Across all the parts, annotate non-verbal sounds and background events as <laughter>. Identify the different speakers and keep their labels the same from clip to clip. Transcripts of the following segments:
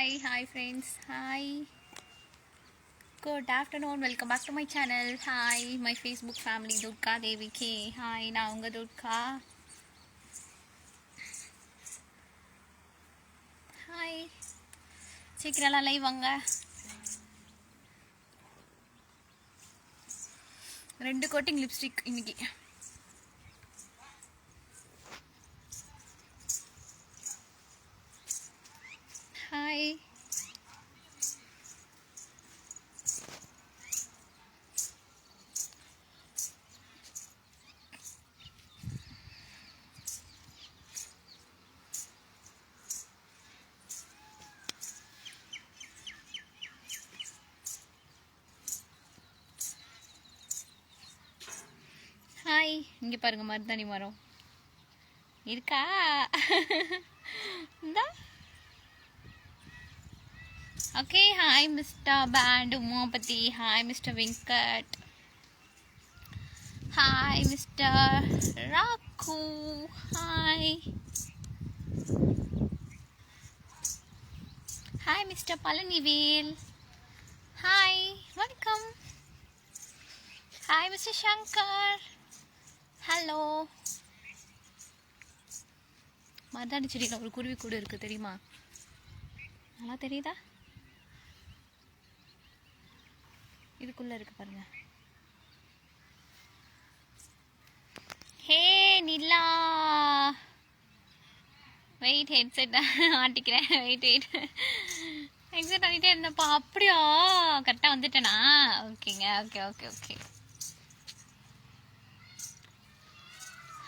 Speaker 1: Hi hi friends hi good afternoon welcome back to my channel hi my Facebook family Durga Devi K hi நான் உங்கள் Durga hi சீக்கிரம் live வாங்க ரெண்டு coating lipstick இன்னைக்கு இங்கே பாருங்க மருதாணி மரம். இருக்கா? இந்தா. Okay hi mister pant Umapathi hi mister Venkat hi mister Rakku hi hi mister Palanivel hi வணக்கம் ஹாய் மிஸ்டர் சங்கர் ஹலோ மருதாணி செடியில் ஒரு குருவி கூடு இருக்குது தெரியுமா? நல்லா தெரியுதா? இதுக்குள்ளே இருக்கு பாருங்க. ஹே நிலா. வெயிட் ஹெட்செட் ஆட்டிக்கிறேன் வெயிட் வெயிட் ஹெட்செட் பண்ணிகிட்டே இருந்தப்பா அப்படியா? கரெக்டாக வந்துட்டேனா? ஓகேங்க okay okay okay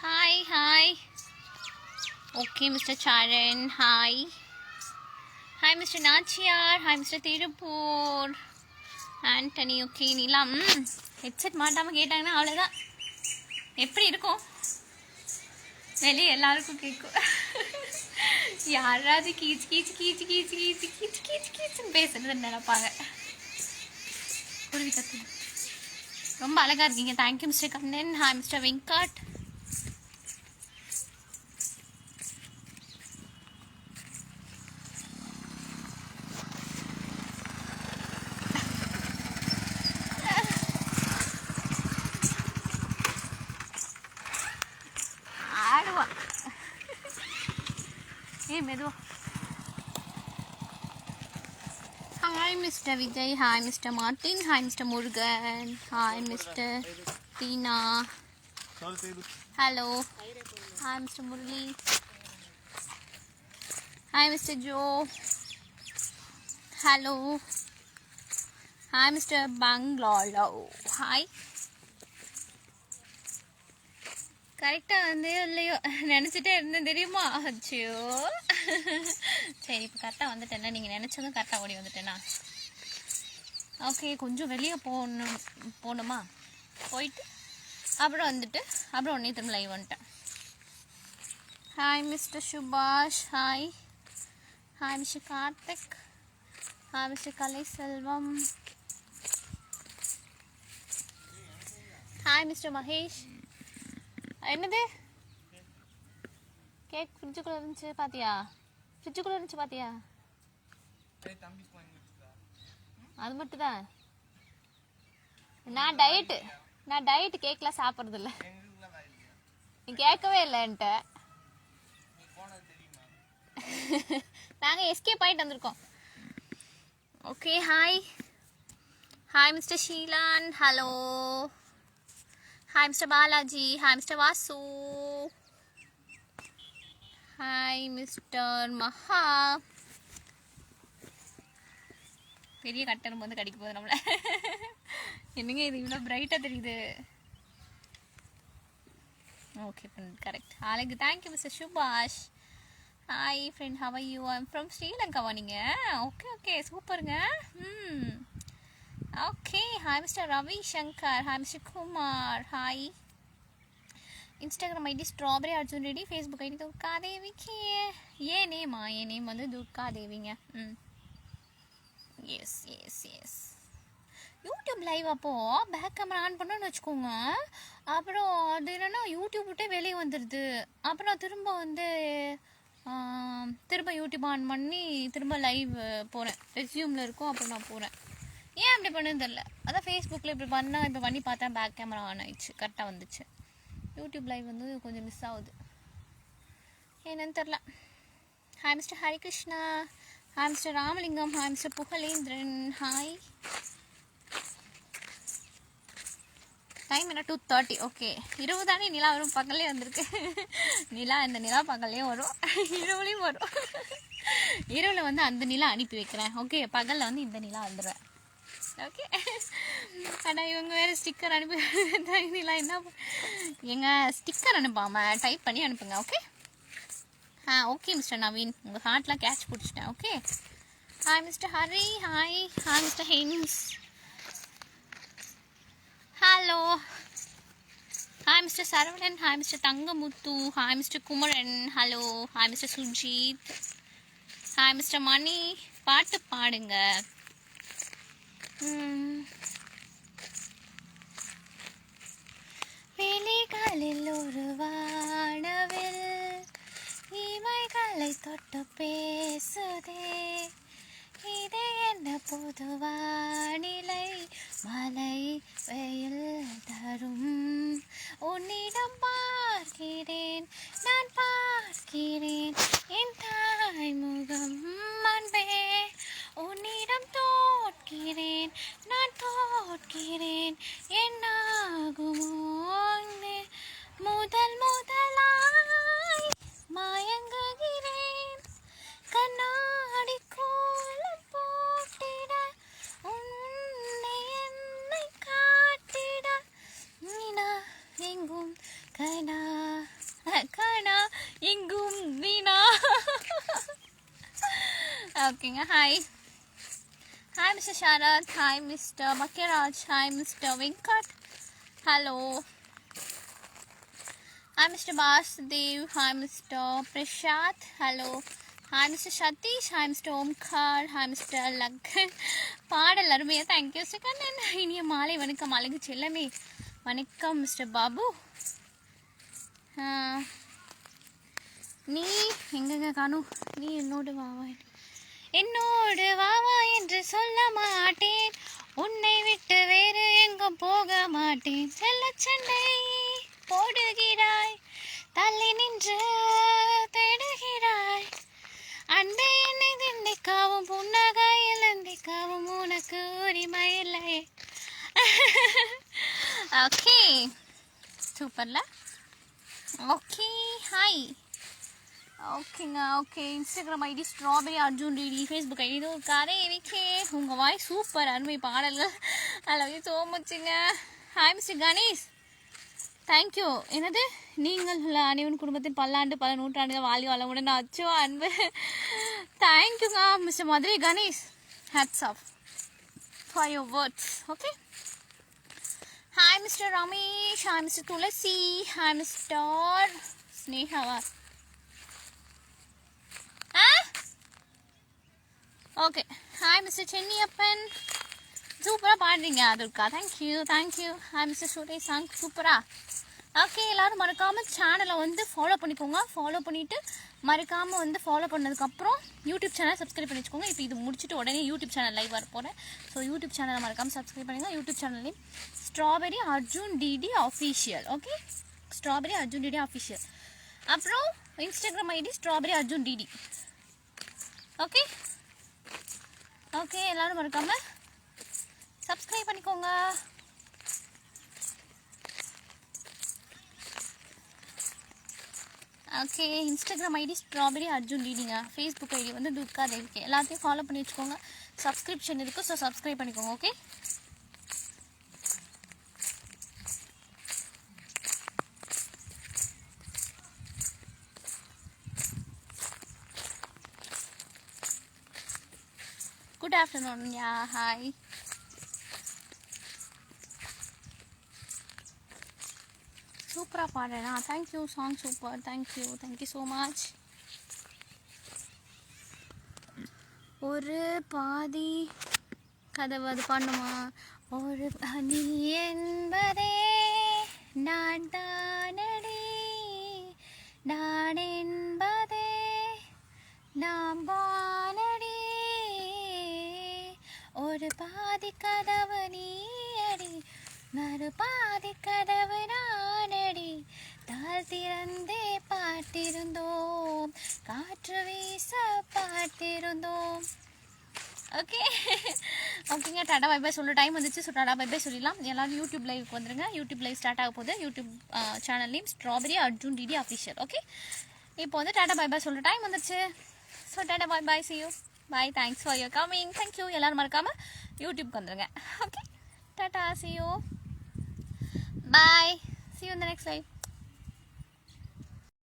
Speaker 1: hi hi okay mister Saran hi hi mister Nachiyar hi mister Tiruppur Antony okay நீலாம் ஹெட்செட் மாட்டாமல் கேட்டாங்கன்னா அவ்வளோதான் எப்படி இருக்கும்? வெளியே எல்லாருக்கும் கேட்கும் யாராவது கீச்சு கீச்சு கீச்சு கீச்சு கீச்சு கீச்சு கீச்சு கீச்சுன்னு பேசுறது நினைப்பாங்க. குருவி கத்து ரொம்ப அழகா இருக்கீங்க. Thank you mister Kannan hi mister Venkat ஏ மெதுவா. Hi mister Vijay hi mister Martin hi mister Murugan hi mister Deena hello hi mister Murali hi mister Joe hello hi mister பங்களாலோ hi கரெக்டாக வந்து இல்லையோ நினச்சிட்டே இருந்தேன். தெரியுமா? அச்சோ. சரி இப்போ கரெக்டாக வந்துட்டேன்ல. நீங்கள் நினச்சதும் கரெக்டாக ஓடி வந்துட்டேனா? ஓகே கொஞ்சம் வெளியே போகணும் போகணுமா? போயிட்டு அப்புறம் வந்துட்டு அப்புறம் உடனே திரும்ப லைவ் வந்துட்டேன். Hi mister Subash. Hi hi mister Karthik. Hi mister Kalai Selvam hi mister Mahesh. என்னது? கேக் ஃப்ரிட்ஜுக்குள்ள இருந்துச்சு பாத்தியா? ஃப்ரிட்ஜுக்குள்ள இருந்துச்சு பாத்தியா? அது மட்டும் தான் நான் டயட்டு நான் டயட் கேக்லாம் சாப்பிட்றது இல்ல நீ கேட்கவே இல்லை என்கிட்ட. நாங்கள் எஸ்கேப் ஆகிட்டு வந்திருக்கோம். Okay hi hi mister Sheelan hello Hi, Balaji Balaji. Hi, Mr. Vasu. Hi mister Maha பெரிய கட்டணம் வந்து கடிக்க போகுது நம்மள. என்னங்க இது? இவ்வளோ பிரைட்டாக தெரியுது. ஓகே கரெக்ட் அழகு thank you mister Subash hi friend how you I'm from ஸ்ரீலங்காவா நீங்கள் ஓகே ஓகே சூப்பருங்க ம் okay hi mister Ravi Shankar hi mister Kumar hi Instagram ID strawberry Arjun ready Facebook ID Durga தேவிக்கு ஏன் நேமா என் name வந்து துர்கா தேவிங்க ம் yes yes yes YouTube live அப்போது பேக் கேமரா ஆன் பண்ணோன்னு வச்சுக்கோங்க. அப்புறம் அது என்னென்னா யூடியூப் விட்டே வெளியே வந்துடுது அப்புறம் திரும்ப வந்து திரும்ப யூடியூப் ஆன் பண்ணி திரும்ப லைவ் போகிறேன் ரெஸ்யூமில் இருக்கும் அப்புறம் நான் போகிறேன் ஏன் அப்படி பண்ணது தெரில அதான் ஃபேஸ்புக்கில் இப்படி பண்ணால் இப்போ பண்ணி பார்த்தா பேக் கேமரா ஆன் ஆயிடுச்சு. கரெக்டாக வந்துச்சு. யூடியூப் லைவ் வந்து கொஞ்சம் மிஸ் ஆகுது. என்னன்னு தெரில hi mister Harikrishna. Hi mister Ramalingam. Hi mister Pugazhendhiran. Hi time என்ன? டூ தேர்ட்டி ஓகே இரவு தானே நிலா வரும். பகல்லே வந்திருக்கு. நிலா இந்த நிலா பகல்லே வரும். இரவுலையும் வரும். இரவில் வந்து அந்த நிலா அனுப்பி வைக்கிறேன். ஓகே பகலில் வந்து இந்த நிலா வந்துடுவேன் ஓகே <laughs> ஆனால் இவங்க வேறு ஸ்டிக்கர் அனுப்பி நிலா என்ன எங்கள் ஸ்டிக்கர் அனுப்பாமல் டைப் பண்ணி அனுப்புங்க ஓகே ஆ ஓகே மிஸ்டர் நவீன் உங்கள் ஹார்ட்லாம் கேட்ச் பிடிச்சிட்டேன் okay hi mister Hari hi hi mister hence hello hi mister Saravanan hi mister Thangamuthu hi mister Kumaran hello hi mister Sujith hi mister Mani பாட்டு பாடுங்க. விழிகளில் ஒரு வானவில் இமைகளை தொட்டு பேசுதே. இது என்ன புது வானிலை மழை வெயில் இருக்கீங்க hi hi mister Sharath hi mister Makkiyaraj hi mister Venkat hello hi mister Basudev. Hi mister Prasad hello hi mister Satish hi mister Omkar hi mister Lakkan பாடல் அருமையாக தேங்க்யூ சிக்கன் இனிய மாலை வணக்கம். அழகு செல்லமே. வணக்கம் மிஸ்டர் பாபு நீ எங்கெங்க காணும்? நீ என்னோடு வாவா? என்னோடு வாவா என்று சொல்ல மாட்டேன். உன்னை விட்டு வேறு எங்கும் போக மாட்டேன். செல்ல சண்டை போடுகிறாய் தள்ளி நின்று தேடுகிறாய். அன்பே என்னை திண்டிக்காவும் புன்னகையில் எந்திக்காவும் உனக்கு உரிமை இல்லை. ஓகே சூப்பர்ல ஓகே ஹாய் ஓகேங்க okay Instagram ID strawberry Arjun DD Facebook ID இது கரை இருக்கே உங்கள் வாய் சூப்பர் அருமை பாடல்கள் I so மச்சுங்க hi mister Ganesh thank you என்னது நீங்கள் அனைவன் குடும்பத்தின் பல்லாண்டு பல நூற்றாண்டுகள் வாழ்க வளமுடன் அச்சோ அன்பு தேங்க்யூங்க mister Madurai Ganesh hats off for your words okay hi mister Ramesh hi mister Tulasi hi mister ஸ்னேகாவா ah okay hi mister Chenniappan சூப்பராக பாடுறீங்க. அதுக்கா thank you thank you hi mister சுரே song சூப்பரா ஓகே எல்லோரும் மறக்காமல் சேனலை வந்து ஃபாலோ பண்ணிக்கோங்க. ஃபாலோ பண்ணிவிட்டு மறக்காமல் வந்து ஃபாலோ பண்ணதுக்கப்புறம் யூடியூப் சேனல் சப்ஸ்கிரைப் பண்ணி வச்சுக்கோங்க. இப்போ இது முடிச்சுட்டு உடனே யூடியூப் சேனல் லைவ் வர போகிறேன் ஸோ யூடியூப் சேனலை மறக்காமல் சப்ஸ்கிரைப் பண்ணுங்கள் யூடியூப் சேனல்லையும் strawberry Arjun DD official okay strawberry Arjun DD official அப்புறம் Instagram ID strawberry Arjun DD okay okay எல்லோரும் மறக்காம சப்ஸ்கிரைப் பண்ணிக்கோங்க. Okay Instagram ID strawberry Arjun டிடிங்க Facebook ID வந்து துர்கா தேவிக்கு. எல்லாத்தையும் ஃபாலோ பண்ணி வச்சுக்கோங்க. சப்ஸ்கிரிப்ஷன் இருக்குது ஸோ சப்ஸ்கிரைப் பண்ணிக்கோங்க okay good afternoon yeah hi சூப்பராக பாடுறேனா thank you song super thank you thank you so much ஒரு பாதி கதவு அது பாடணுமா ஒரு பனி என்பதே நான் தானடி. நான் என்பதே நாம் வானடி ஒரு பாதி கதவு நீயடி மறு பாதி கதவு நானடி. தாழ் திறந்தே பார்த்திருந்தோம் காற்று வீச பார்த்திருந்தோம். ஓகே ஓகேங்க டாடா பை பை டைம் வந்துச்சு ஸோ டாடா பை பை சொல்லிடலாம். எல்லோரும் யூடியூப் லைவுக்கு வந்துருங்க. யூடியூப் லைவ் ஸ்டார்ட் ஆக போகுது. யூடியூப் சேனல்லையும் strawberry Arjun DD official okay இப்போ வந்து டாடா பை பை சொல்ல. டைம் வந்துச்சு. So Tata bye bye see you bye thanks for your coming thank you எல்லாரும் மறக்காமல் யூடியூப்க்கு வந்துருங்க. Okay Tata see you bye see you இந்த நெக்ஸ்ட் லைஃப்